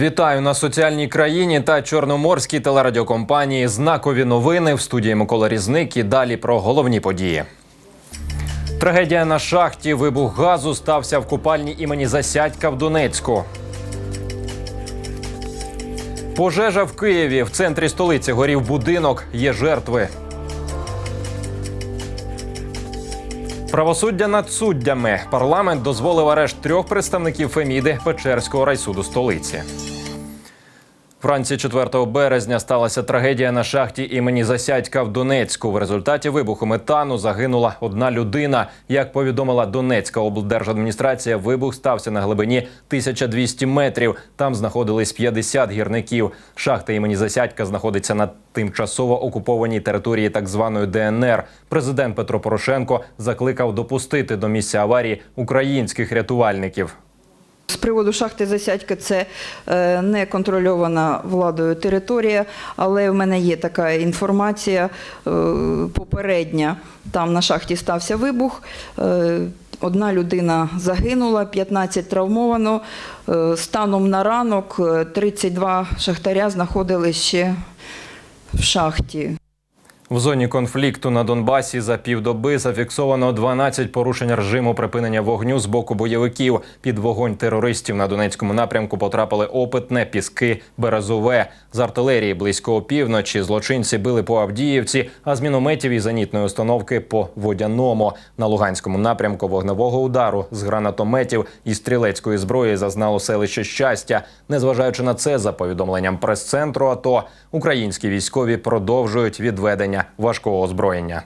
Вітаю на соціальній країні та чорноморській телерадіокомпанії. Знакові новини в студії Микола Різник і далі про головні події. Трагедія на шахті. Вибух газу стався в купальні імені Засядька в Донецьку. Пожежа в Києві. В центрі столиці горів будинок. Є жертви. Правосуддя над суддями. Парламент дозволив арешт трьох представників Феміди Печерського райсуду столиці. Вранці 4 березня сталася трагедія на шахті імені Засядька в Донецьку. В результаті вибуху метану загинула одна людина. Як повідомила Донецька облдержадміністрація, вибух стався на глибині 1200 метрів. Там знаходились 50 гірників. Шахта імені Засядька знаходиться на тимчасово окупованій території так званої ДНР. Президент Петро Порошенко закликав допустити до місця аварії українських рятувальників. З приводу шахти Засядька це е, не контрольована владою територія, але в мене є така інформація е, попередня. Там на шахті стався вибух. е, Одна людина загинула, 15 травмовано. Станом на ранок е, 32 шахтаря знаходились ще в шахті. В зоні конфлікту на Донбасі за півдоби зафіксовано 12 порушень режиму припинення вогню з боку бойовиків. Під вогонь терористів на Донецькому напрямку потрапили Опитне, Піски, Березове. З артилерії близько опівночі злочинці били по Авдіївці, а з мінометів і зенітної установки по Водяному. На Луганському напрямку вогневого удару з гранатометів і стрілецької зброї зазнало селище щастя. Незважаючи на це, за повідомленням прес-центру АТО, українські військові продовжують відведення важкого озброєння.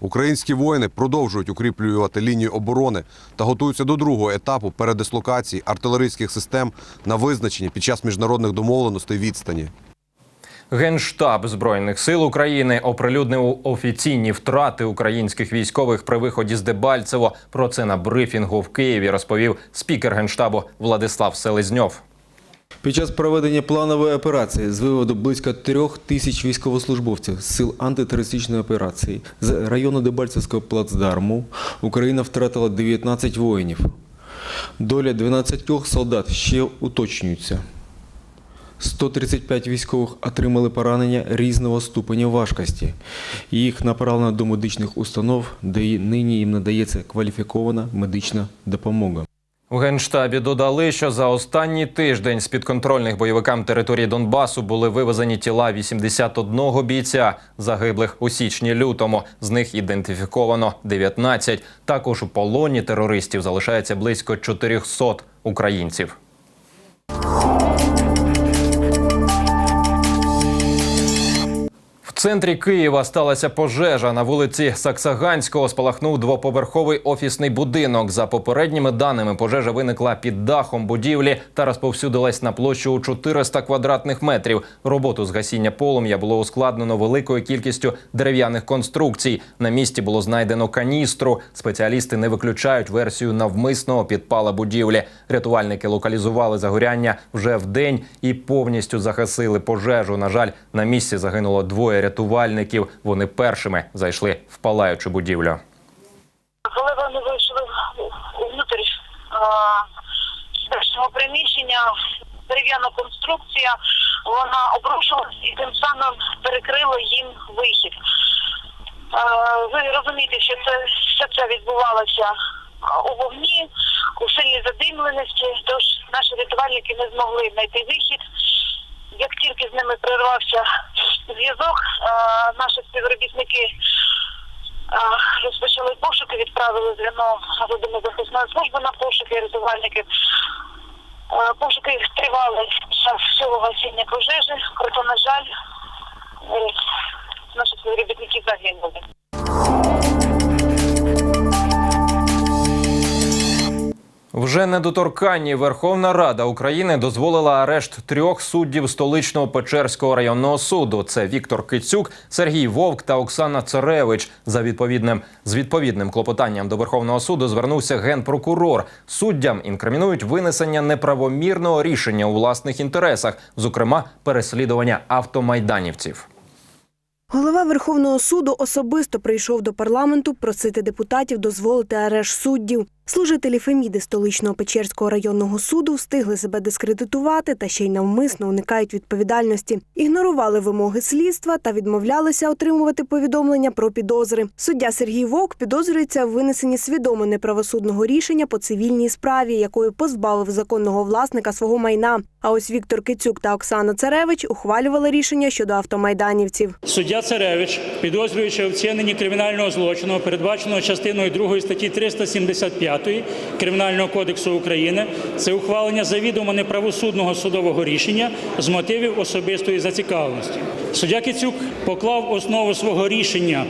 Українські воїни продовжують укріплювати лінію оборони та готуються до другого етапу передислокації артилерійських систем на визначенні під час міжнародних домовленостей відстані. Генштаб збройних сил України оприлюднив офіційні втрати українських військових при виході з Дебальцево. Про це на брифінгу в Києві розповів спікер генштабу Владислав Селезньов. Під час проведення планової операції з виводу близько трьох тисяч військовослужбовців з сил антитерористичної операції з району Дебальцевського плацдарму Україна втратила 19 воїнів. Доля 12 солдат ще уточнюється. 135 військових отримали поранення різного ступеня важкості. Їх направлено до медичних установ, де нині їм надається кваліфікована медична допомога. У генштабі додали, що за останній тиждень з підконтрольних бойовикам території Донбасу були вивезені тіла 81 бійця, загиблих у січні-лютому. З них ідентифіковано 19. Також у полоні терористів залишається близько 400 українців. Центрі Києва сталася пожежа. На вулиці Саксаганського спалахнув двоповерховий офісний будинок. За попередніми даними, пожежа виникла під дахом будівлі та розповсюдилась на площу у 400 квадратних метрів. Роботу з гасіння полум'я було ускладнено великою кількістю дерев'яних конструкцій. На місці було знайдено каністру. Спеціалісти не виключають версію навмисного підпала будівлі. Рятувальники локалізували загоряння вже в день і повністю загасили пожежу. На жаль, на місці загинуло двоє рятувальників. Вони першими зайшли в палаючу будівлю. Коли вони вийшли внутрі нашого приміщення, дерев'яна конструкція, вона обрушилась і тим самим перекрила їм вихід. Ви розумієте, що це все це відбувалося у вогні, у сильній задимленості, тож наші рятувальники не змогли знайти вихід. Як тільки з ними прервався зв'язок, наші співробітники розпочали пошуки, відправили звіно захисної служби на пошуки рятувальники. Е, Пошуки тривали час всього гасіння пожежі, проте, на жаль, е, наші співробітники загинули. Вже недоторканні Верховна Рада України дозволила арешт трьох суддів столичного Печерського районного суду. Це Віктор Кицюк, Сергій Вовк та Оксана Царевич. За відповідним з відповідним клопотанням до Верховного суду звернувся генпрокурор. Суддям інкримінують винесення неправомірного рішення у власних інтересах, зокрема переслідування автомайданівців. Голова Верховного суду особисто прийшов до парламенту просити депутатів дозволити арешт суддів. Служителі Феміди столичного Печерського районного суду встигли себе дискредитувати та ще й навмисно уникають відповідальності, ігнорували вимоги слідства та відмовлялися отримувати повідомлення про підозри. Суддя Сергій Вовк підозрюється в винесенні свідомо неправосудного рішення по цивільній справі, якою позбавив законного власника свого майна. А ось Віктор Кицюк та Оксана Царевич ухвалювали рішення щодо автомайданівців. Суддя Царевич, підозрюючи вчиненні кримінального злочину, передбаченого частиною 2 статті 375 Кримінального кодексу України, це ухвалення завідомо неправосудного судового рішення з мотивів особистої зацікавленості. Суддя Кицюк поклав основу свого рішення,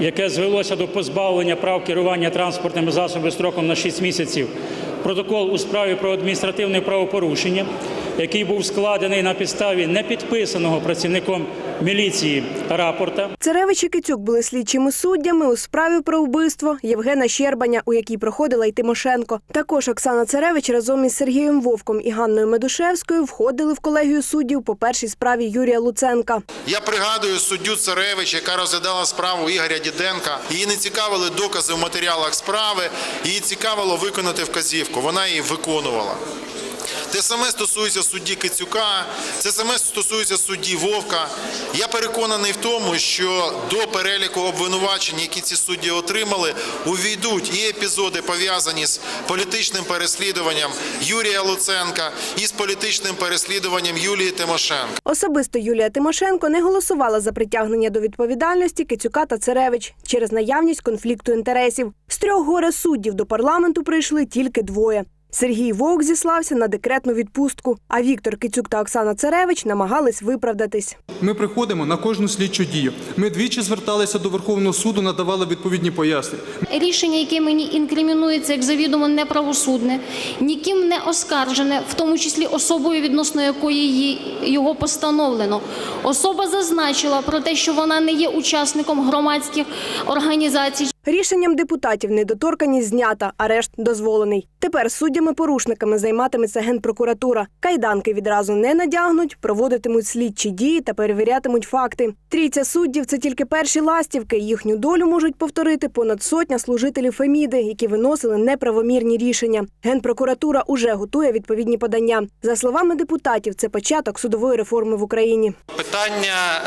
яке звелося до позбавлення прав керування транспортними засобами строком на 6 місяців. Протокол у справі про адміністративне правопорушення, який був складений на підставі непідписаного працівником міліції рапорта. Царевич і Кицюк були слідчими суддями у справі про вбивство Євгена Щербаня, у якій проходила й Тимошенко. Також Оксана Царевич разом із Сергієм Вовком і Ганною Медушевською входили в колегію суддів по першій справі Юрія Луценка. Я пригадую суддю Царевич, яка розглядала справу Ігоря Діденка. Її не цікавили докази в матеріалах справи, її цікавило виконати вказівку. Вона її виконувала. Те саме стосується судді Кицюка, це саме стосується судді Вовка. Я переконаний в тому, що до переліку обвинувачень, які ці судді отримали, увійдуть і епізоди пов'язані з політичним переслідуванням Юрія Луценка і з політичним переслідуванням Юлії Тимошенко. Особисто Юлія Тимошенко не голосувала за притягнення до відповідальності Кицюка та Царевич через наявність конфлікту інтересів. З трьох горе суддів до парламенту прийшли тільки двоє. Сергій Вовк зіслався на декретну відпустку, а Віктор Кицюк та Оксана Царевич намагались виправдатись. Ми приходимо на кожну слідчу дію. Ми двічі зверталися до Верховного суду, надавали відповідні пояснення. Рішення, яке мені інкримінується як завідомо неправосудне, ніким не оскаржене, в тому числі особою, відносно якої його постановлено. Особа зазначила про те, що вона не є учасником громадських організацій. Рішенням депутатів недоторканність знята, арешт дозволений. Тепер суддями-порушниками займатиметься генпрокуратура. Кайданки відразу не надягнуть, проводитимуть слідчі дії та перевірятимуть факти. Трійця суддів це тільки перші ластівки. Їхню долю можуть повторити понад сотня служителів Феміди, які виносили неправомірні рішення. Генпрокуратура уже готує відповідні подання. За словами депутатів, це початок судової реформи в Україні. Питання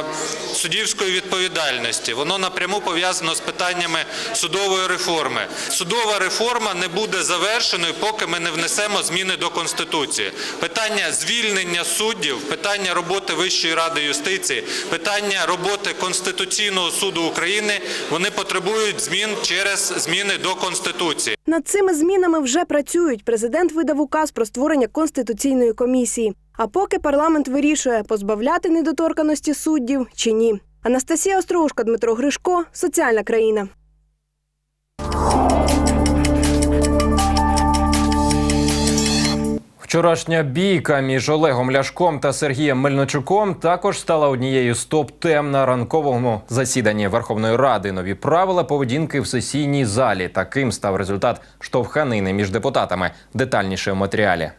е, суддівської відповідальності воно напряму пов'язано з питаннями судової реформи. Судова реформа не буде завершеною, поки ми не внесемо зміни до конституції. Питання звільнення суддів, питання роботи Вищої ради юстиції, питання роботи Конституційного суду України вони потребують змін через зміни до конституції. Над цими змінами вже працюють. Президент видав указ про створення конституційної комісії. А поки парламент вирішує, позбавляти недоторканості суддів чи ні. Анастасія Остроушко, Дмитро Гришко, соціальна країна. Вчорашня бійка між Олегом Ляшком та Сергієм Мельничуком також стала однією з топ-тем на ранковому засіданні Верховної Ради. Нові правила поведінки в сесійній залі. Таким став результат штовханини між депутатами. Детальніше в матеріалі.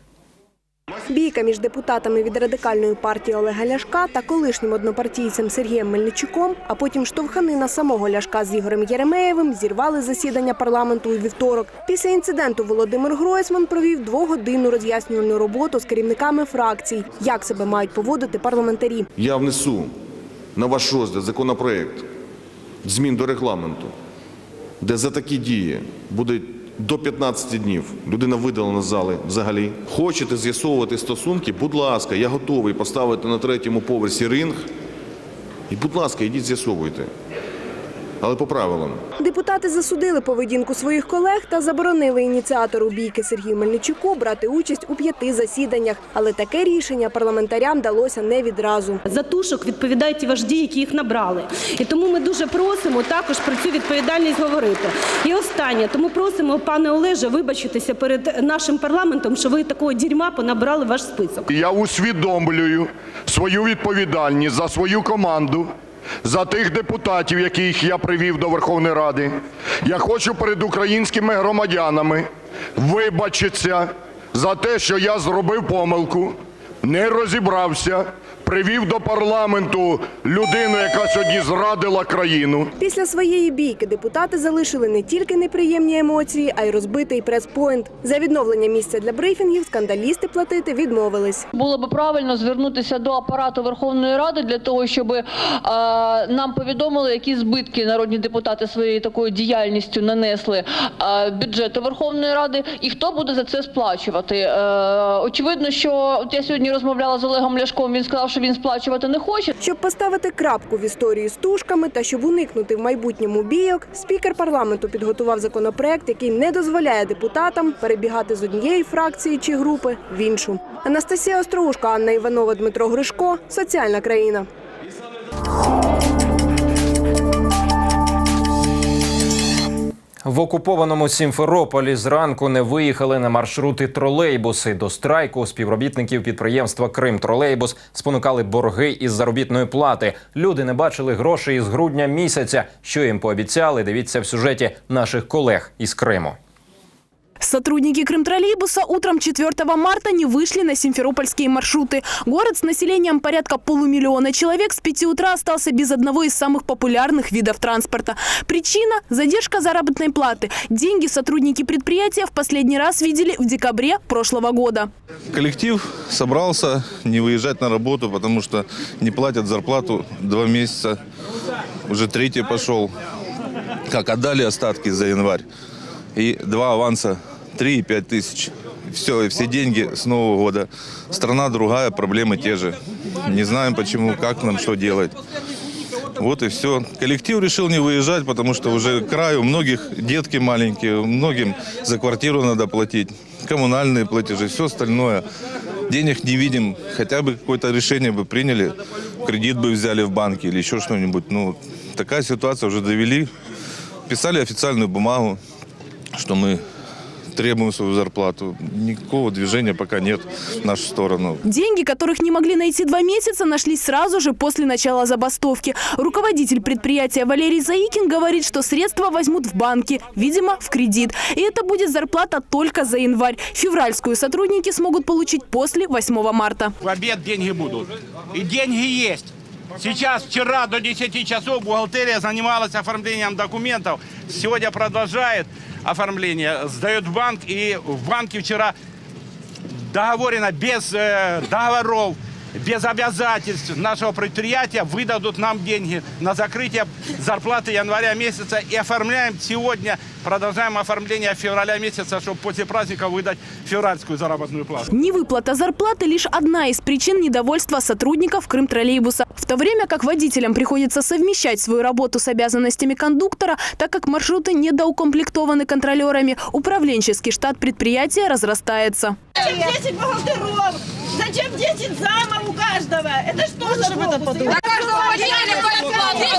Бійка між депутатами від радикальної партії Олега Ляшка та колишнім однопартійцем Сергієм Мельничуком, а потім штовханина самого Ляшка з Ігорем Єремеєвим зірвали засідання парламенту у вівторок. Після інциденту Володимир Гройсман провів двогодинну роз'яснювальну роботу з керівниками фракцій, як себе мають поводити парламентарі. Я внесу на ваш розгляд законопроект змін до регламенту, де за такі дії буде до 15 днів людина видалена з зали взагалі. Хочете з'ясовувати стосунки? Будь ласка, я готовий поставити на третьому поверсі ринг. І, будь ласка, йдіть з'ясовуйте. Але по правилам. Депутати засудили поведінку своїх колег та заборонили ініціатору бійки Сергію Мельничуку брати участь у п'яти засіданнях. Але таке рішення парламентарям далося не відразу. За тушок відповідають ті вожді, які їх набрали. І тому ми дуже просимо також про цю відповідальність говорити. І останнє, тому просимо, пане Олеже, вибачитися перед нашим парламентом, що ви такого дерьма понабрали ваш список. Я усвідомлюю свою відповідальність за свою команду, за тих депутатів, яких я привів до Верховної Ради. Я хочу перед українськими громадянами вибачитися за те, що я зробив помилку, не розібрався привів до парламенту людину, яка сьогодні зрадила країну. Після своєї бійки депутати залишили не тільки неприємні емоції, а й розбитий прес-пойнт. За відновлення місця для брифінгів скандалісти платити відмовились. Було б правильно звернутися до апарату Верховної Ради для того, щоб е, нам повідомили, які збитки народні депутати своєю такою діяльністю нанесли е, бюджету Верховної Ради, і хто буде за це сплачувати. Е, очевидно, що от я сьогодні розмовляла з Олегом Ляшком. Він сказав, що він сплачувати не хоче. Щоб поставити крапку в історії з тушками та щоб уникнути в майбутньому бійок, спікер парламенту підготував законопроект, який не дозволяє депутатам перебігати з однієї фракції чи групи в іншу. Анастасія Остроушка, Анна Іванова, Дмитро Гришко. Соціальна країна. В окупованому Сімферополі зранку не виїхали на маршрути тролейбуси. До страйку співробітників підприємства Крим Тролейбус спонукали борги із заробітної плати. Люди не бачили грошей із грудня місяця. Що їм пообіцяли? Дивіться в сюжеті наших колег із Криму. Сотрудники Крымтроллейбуса утром 4 марта не вышли на симферопольские маршруты. Город с населением порядка полумиллиона человек с 5 утра остался без одного из самых популярных видов транспорта. Причина – задержка заработной платы. Деньги сотрудники предприятия в последний раз видели в декабре прошлого года. Коллектив собрался не выезжать на работу, потому что не платят зарплату два месяца. Уже третий пошел. Как отдали остатки за январь. И два аванса 3 и 5 тысяч. Все, и все деньги с Нового года. Страна другая, проблемы те же. Не знаем почему, как нам, что делать. Вот и все. Коллектив решил не выезжать, потому что уже краю многих детки маленькие, многим за квартиру надо платить, коммунальные платежи, все остальное. Денег не видим, хотя бы какое-то решение бы приняли, кредит бы взяли в банке или еще что-нибудь. Ну, такая ситуация уже довели. Писали официальную бумагу, что мы требуем свою зарплату. Никакого движения пока нет в нашу сторону. Деньги, которых не могли найти два месяца, нашлись сразу же после начала забастовки. Руководитель предприятия Валерий Заикин говорит, что средства возьмут в банке, видимо, в кредит. И это будет зарплата только за январь. Февральскую сотрудники смогут получить после 8 марта. В обед деньги будут. И деньги есть. Сейчас, вчера до 10 часов бухгалтерия занималась оформлением документов. Сегодня продолжает оформление, сдает в банк. И в банке вчера договорено без э, договоров, без обязательств нашего предприятия выдадут нам деньги на закрытие зарплаты января месяца. И оформляем сегодня, продолжаем оформление февраля месяца, чтобы после праздника выдать февральскую заработную плату. Невыплата зарплаты – лишь одна из причин недовольства сотрудников Крымтроллейбуса. В то время как водителям приходится совмещать свою работу с обязанностями кондуктора, так как маршруты недоукомплектованы контролерами, управленческий штат предприятия разрастается. Зачем 10 бухгалтеров? Зачем 10 замов у каждого? Это что за глупости? На каждого водителя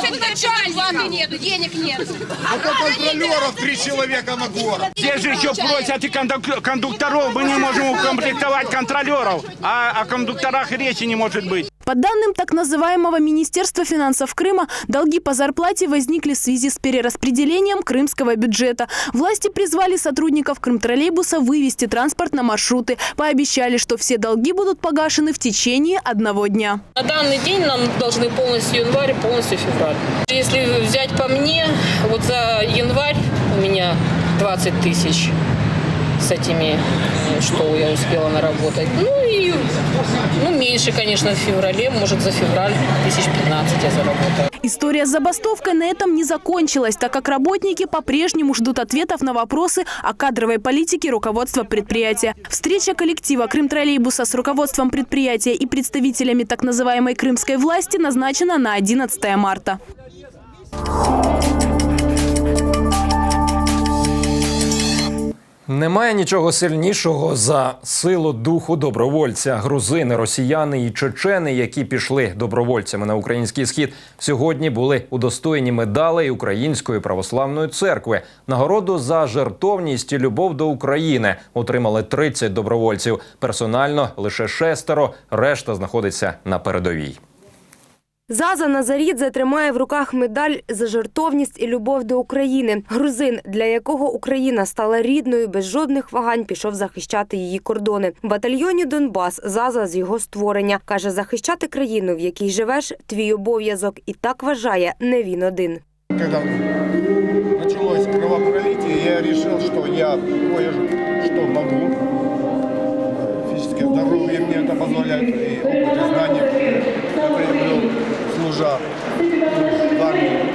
10 начальников. денег нет. А контролеров три человека на город. Здесь же еще просят и кондук- кондукторов. Мы не можем укомплектовать контролеров. А о кондукторах и речи не может быть. По данным так называемого Министерства финансов Крыма, долги по зарплате возникли в связи с перераспределением крымского бюджета. Власти призвали сотрудников Крымтроллейбуса вывести транспорт на маршруты. Пообещали, что все долги будут погашены в течение одного дня. На данный день нам должны полностью январь полностью февраль. Если взять по мне, вот за январь у меня 20 тысяч с этими, э, что я успела наработать. Ну и ну, меньше, конечно, в феврале, может, за февраль тысяч 15 я заработала. История с забастовкой на этом не закончилась, так как работники по-прежнему ждут ответов на вопросы о кадровой политике руководства предприятия. Встреча коллектива Крымтроллейбуса с руководством предприятия и представителями так называемой крымской власти назначена на 11 марта. Немає нічого сильнішого за силу духу добровольця. Грузини, росіяни і чечени, які пішли добровольцями на український схід, сьогодні були удостоєні медалей Української православної церкви. Нагороду за жертовність і любов до України отримали 30 добровольців. Персонально лише шестеро. Решта знаходиться на передовій. Заза Назарідзе тримає в руках медаль за жертовність і любов до України. Грузин, для якого Україна стала рідною, без жодних вагань пішов захищати її кордони. В батальйоні Донбас Заза з його створення каже, захищати країну, в якій живеш, твій обов'язок, і так вважає не він один. Когда началось кровопролитие, я решил, что я кое-что могу. Физическое здоровье мне это позволяет, и опыт, и знания, я приобрел, служа в армии.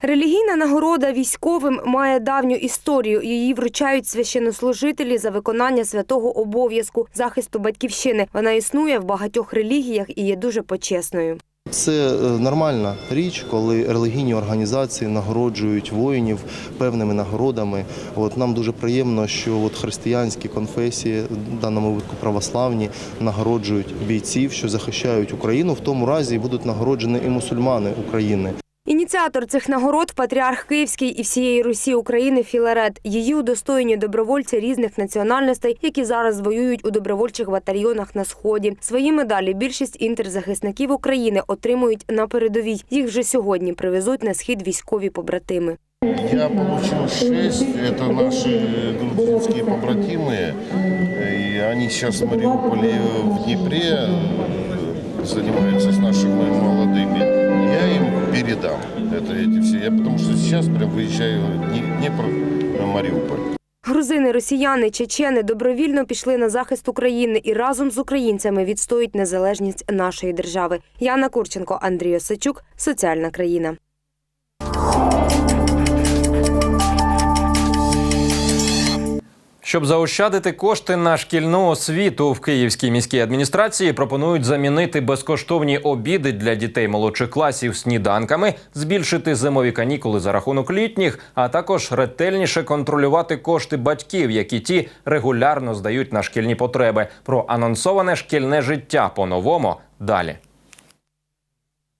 Релігійна нагорода військовим має давню історію. Її вручають священнослужителі за виконання святого обов'язку захисту батьківщини. Вона існує в багатьох релігіях і є дуже почесною. Це е, нормальна річ, коли релігійні організації нагороджують воїнів певними нагородами. От нам дуже приємно, що от християнські конфесії, в даному випадку православні, нагороджують бійців, що захищають Україну. В тому разі будуть нагороджені і мусульмани України. Ініціатор цих нагород патріарх Київський і всієї Русі України Філарет. Її удостоєні добровольці різних національностей, які зараз воюють у добровольчих батальйонах на сході. Свої медалі більшість інтерзахисників України отримують на передовій. Їх вже сьогодні привезуть на схід військові побратими. Я получил шесть, это наши грузинские побратимы, и они сейчас в Мариуполе, в Днепре э, занимаются с нашими молодыми. Я им передам это, эти все, я потому что сейчас прям выезжаю в Дне- Днепр на Мариуполь. Грузини, росіяни, чечени добровільно пішли на захист України і разом з українцями відстоюють незалежність нашої держави. Яна Курченко, Андрій Осачук, Соціальна країна. Щоб заощадити кошти на шкільну освіту в Київській міській адміністрації пропонують замінити безкоштовні обіди для дітей молодших класів сніданками, збільшити зимові канікули за рахунок літніх, а також ретельніше контролювати кошти батьків, які ті регулярно здають на шкільні потреби. Про анонсоване шкільне життя по-новому далі.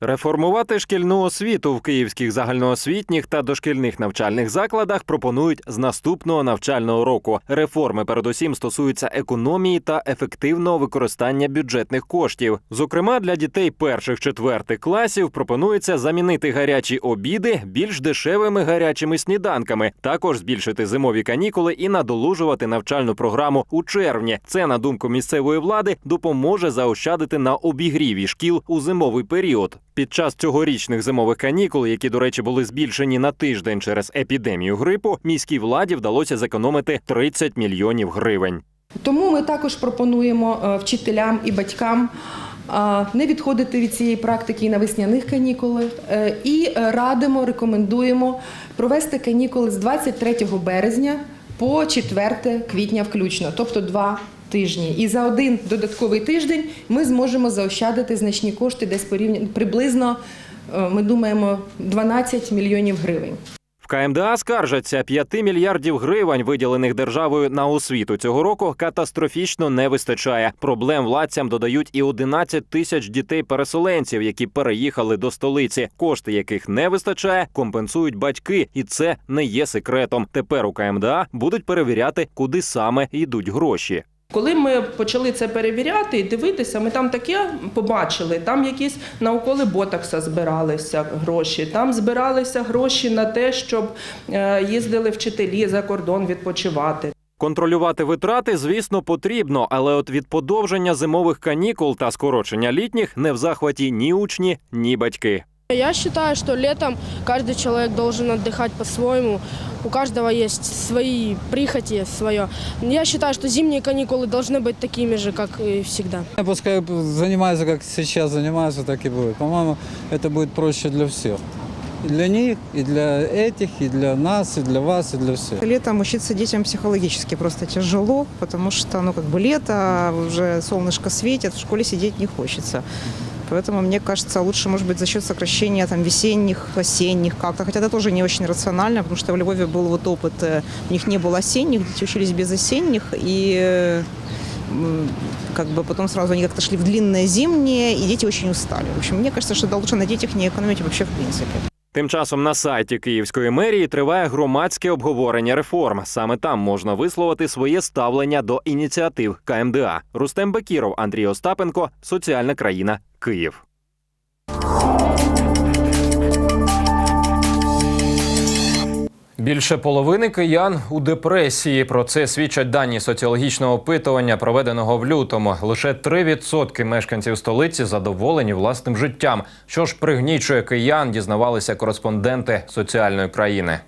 Реформувати шкільну освіту в київських загальноосвітніх та дошкільних навчальних закладах пропонують з наступного навчального року. Реформи передусім стосуються економії та ефективного використання бюджетних коштів. Зокрема, для дітей перших четвертих класів пропонується замінити гарячі обіди більш дешевими гарячими сніданками, також збільшити зимові канікули і надолужувати навчальну програму у червні. Це на думку місцевої влади допоможе заощадити на обігріві шкіл у зимовий період. Під час цьогорічних зимових канікул, які, до речі, були збільшені на тиждень через епідемію грипу, міській владі вдалося зекономити 30 мільйонів гривень. Тому ми також пропонуємо е, вчителям і батькам е, не відходити від цієї практики на весняних канікулах і е, радимо, рекомендуємо провести канікули з 23 березня по 4 квітня включно, тобто два тижні. І за один додатковий тиждень ми зможемо заощадити значні кошти, десь порівняно приблизно, е, ми думаємо, 12 мільйонів гривень. КМДА скаржаться 5 мільярдів гривень, виділених державою на освіту цього року, катастрофічно не вистачає. Проблем владцям додають і 11 тисяч дітей-переселенців, які переїхали до столиці. Кошти, яких не вистачає, компенсують батьки, і це не є секретом. Тепер у КМДА будуть перевіряти, куди саме йдуть гроші. Коли ми почали це перевіряти і дивитися, ми там таке побачили. Там якісь на уколи ботокса збиралися гроші. Там збиралися гроші на те, щоб е, їздили вчителі за кордон відпочивати. Контролювати витрати, звісно, потрібно, але от від подовження зимових канікул та скорочення літніх не в захваті ні учні, ні батьки. Я считаю, что летом каждый человек должен отдыхать по-своему. У каждого есть свои прихоти, свое. Я считаю, что зимние каникулы должны быть такими же, как и всегда. Пускай занимаются, как сейчас занимаются, так и будет. По-моему, это будет проще для всех. И для них, и для этих, и для нас, и для вас, и для всех. Летом учиться детям психологически просто тяжело, потому что, ну, как бы лето, уже солнышко светит, в школе сидеть не хочется. Поэтому, мне кажется, лучше, может быть, за счет сокращения там, весенних, осенних как-то. Хотя это тоже не очень рационально, потому что в Львове был вот опыт, э, у них не было осенних, дети учились без осенних, и э, м, как бы потом сразу они как-то шли в длинное зимнее, и дети очень устали. В общем, мне кажется, что да, лучше на детях не экономить вообще в принципе. Тим часом на сайті Київської мерії триває громадське обговорення реформ. Саме там можна висловити своє ставлення до ініціатив КМДА. Рустем Бекіров, Андрій Остапенко, Соціальна країна, Київ. Більше половини киян у депресії. Про це свідчать дані соціологічного опитування, проведеного в лютому. Лише 3% мешканців столиці задоволені власним життям. Що ж пригнічує киян, дізнавалися кореспонденти соціальної країни.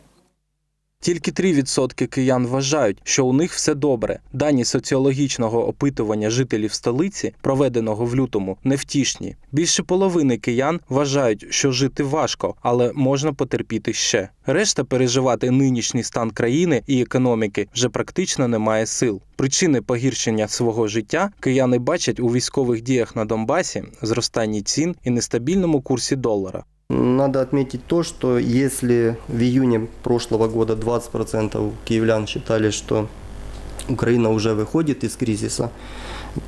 Тільки 3% киян вважають, що у них все добре. Дані соціологічного опитування жителів столиці, проведеного в лютому, невтішні. Більше половини киян вважають, що жити важко, але можна потерпіти ще. Решта переживати нинішній стан країни і економіки вже практично немає сил. Причини погіршення свого життя кияни бачать у військових діях на Донбасі, зростанні цін і нестабільному курсі долара. Надо отметить то, что если в июне прошлого года 20% киевлян считали, что Украина уже выходит из кризиса,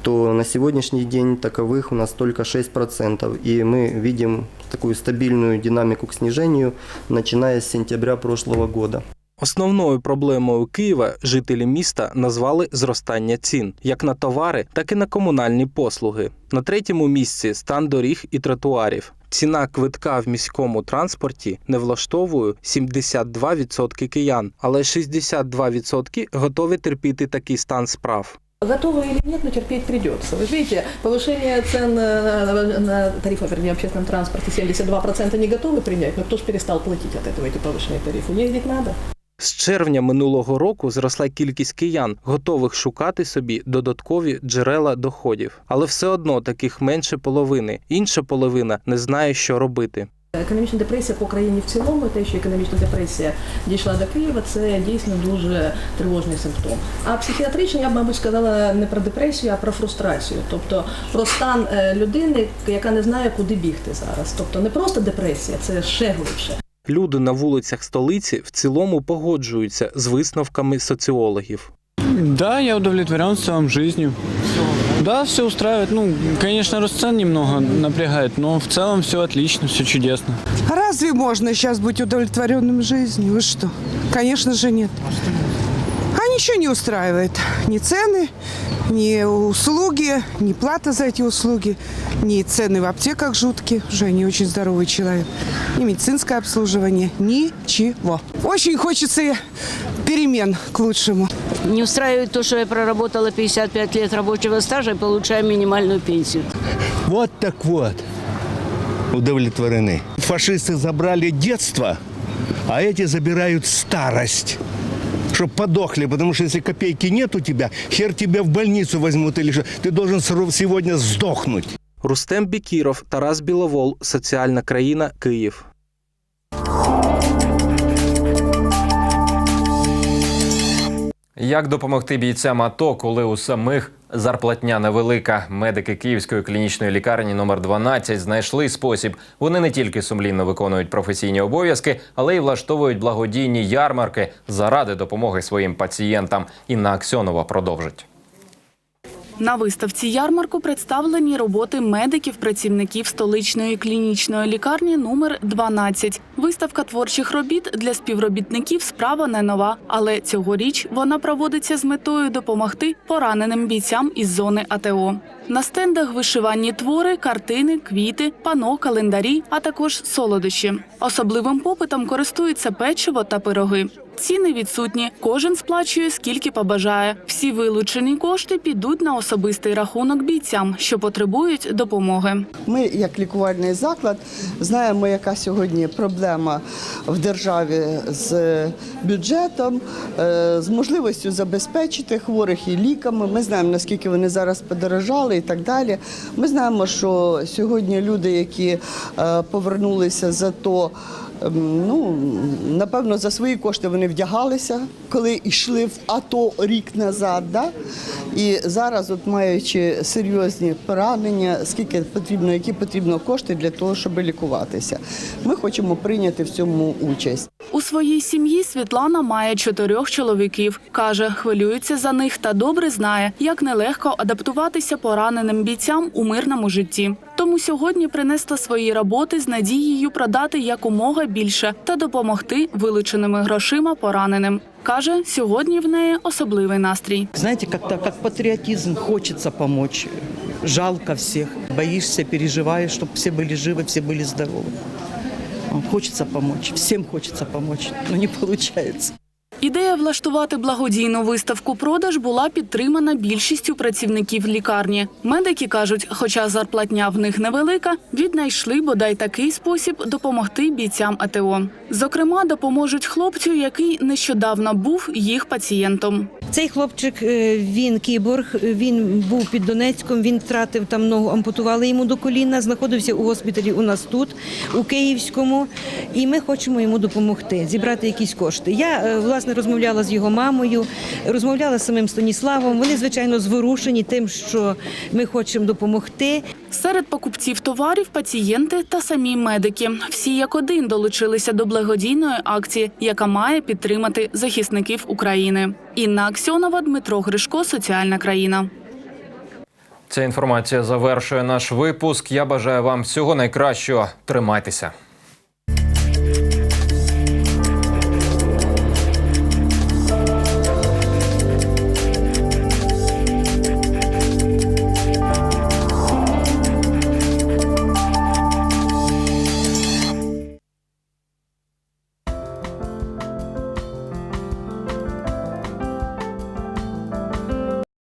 то на сегодняшний день таковых у нас только 6%. И мы видим такую стабильную динамику к снижению, начиная с сентября прошлого года. Основною проблемою Києва жителі міста назвали зростання цін як на товари, так і на комунальні послуги. На третьому місці стан доріг і тротуарів. Ціна квитка в міському транспорті не влаштовує 72% киян, але 62% готові терпіти такий стан справ. Готовы или нет, но терпеть придется. Вы видите, повышение цен на, на, на тарифы, вернее, в общественном транспорте 72% не готовы принять, но кто же перестал платить от этого эти повышенные тарифы? Ездить надо. З червня минулого року зросла кількість киян, готових шукати собі додаткові джерела доходів. Але все одно таких менше половини. Інша половина не знає, що робити. Економічна депресія по країні в цілому, те, що економічна депресія дійшла до Києва, це дійсно дуже тривожний симптом. А психіатрична, я б, мабуть, сказала не про депресію, а про фрустрацію, тобто про стан е, людини, яка не знає, куди бігти зараз. Тобто не просто депресія, це ще глибше. Люди на вулицях столиці в цілому погоджуються з висновками соціологів. Да, я удовлетворен в целом жизнью. Да, все устраивает. Ну, конечно, рост цен немного напрягает, но в целом все отлично, все чудесно. Разве можно сейчас быть удовлетворенным жизнью? Вы что? Конечно же нет. А ничего не устраивает. Ни цены, ни услуги, ни плата за эти услуги, ни цены в аптеках жуткие. Уже не очень здоровый человек. Ни медицинское обслуживание. Ничего. Очень хочется перемен к лучшему. Не устраивает то, что я проработала 55 лет рабочего стажа и получаю минимальную пенсию. Вот так вот. Удовлетворены. Фашисты забрали детство, а эти забирают старость. Чтоб подохли, потому что если копейки нет у тебя, хер тебя в больницу возьмут или что. Ты должен сегодня сдохнуть. Рустем Бікіров, Тарас Біловол, Соціальна країна, Київ. Як допомогти бійцям АТО, коли у самих зарплатня невелика? Медики Київської клінічної лікарні номер 12 знайшли спосіб. Вони не тільки сумлінно виконують професійні обов'язки, але й влаштовують благодійні ярмарки заради допомоги своїм пацієнтам. Інна Аксьонова продовжить. На виставці ярмарку представлені роботи медиків-працівників столичної клінічної лікарні номер 12. Виставка творчих робіт для співробітників справа не нова, але цьогоріч вона проводиться з метою допомогти пораненим бійцям із зони АТО. На стендах вишиванні твори, картини, квіти, пано, календарі, а також солодощі. Особливим попитом користуються печиво та пироги. Ціни відсутні. Кожен сплачує скільки побажає. Всі вилучені кошти підуть на особистий рахунок бійцям, що потребують допомоги. Ми, як лікувальний заклад, знаємо, яка сьогодні проблема в державі з бюджетом, е, з можливістю забезпечити хворих і ліками. Ми знаємо, наскільки вони зараз подорожали і так далі. Ми знаємо, що сьогодні люди, які е, повернулися за то. Ем, Ну, напевно, за свої кошти вони вдягалися, коли йшли в АТО рік назад. Да? І зараз, от маючи серйозні поранення, скільки потрібно, які потрібно кошти для того, щоб лікуватися. Ми хочемо прийняти в цьому участь. У своїй сім'ї Світлана має чотирьох чоловіків. Каже, хвилюється за них та добре знає, як нелегко адаптуватися пораненим бійцям у мирному житті. Тому сьогодні принесла свої роботи з надією продати якомога більше та допомогти вилученими грошима пораненим. Каже, сьогодні в неї особливий настрій. Знаете, как-то как патриотизм хочется помочь. Жалко всех. Боишься, переживаешь, чтобы все были живы, все были здоровы. Хочется помочь, всем хочется помочь, но не получается. Ідея влаштувати благодійну виставку продаж була підтримана більшістю працівників лікарні. Медики кажуть, хоча зарплатня в них невелика, віднайшли бодай такий спосіб допомогти бійцям АТО. Зокрема, допоможуть хлопцю, який нещодавно був їх пацієнтом. Цей хлопчик е, він кіборг. Він був під Донецьком. Він втратив там ногу, ампутували йому до коліна. Знаходився у госпіталі у нас тут, у Київському, і ми хочемо йому допомогти, зібрати якісь кошти. Я е, власне розмовляла з його мамою, розмовляла з самим Станіславом. Вони звичайно зворушені тим, що ми хочемо допомогти. Серед покупців товарів пацієнти та самі медики. Всі як один долучилися до благодійної акції, яка має підтримати захисників України. Інна Аксьонова, Дмитро Гришко, Соціальна країна. Ця інформація завершує наш випуск. Я бажаю вам всього найкращого. Тримайтеся.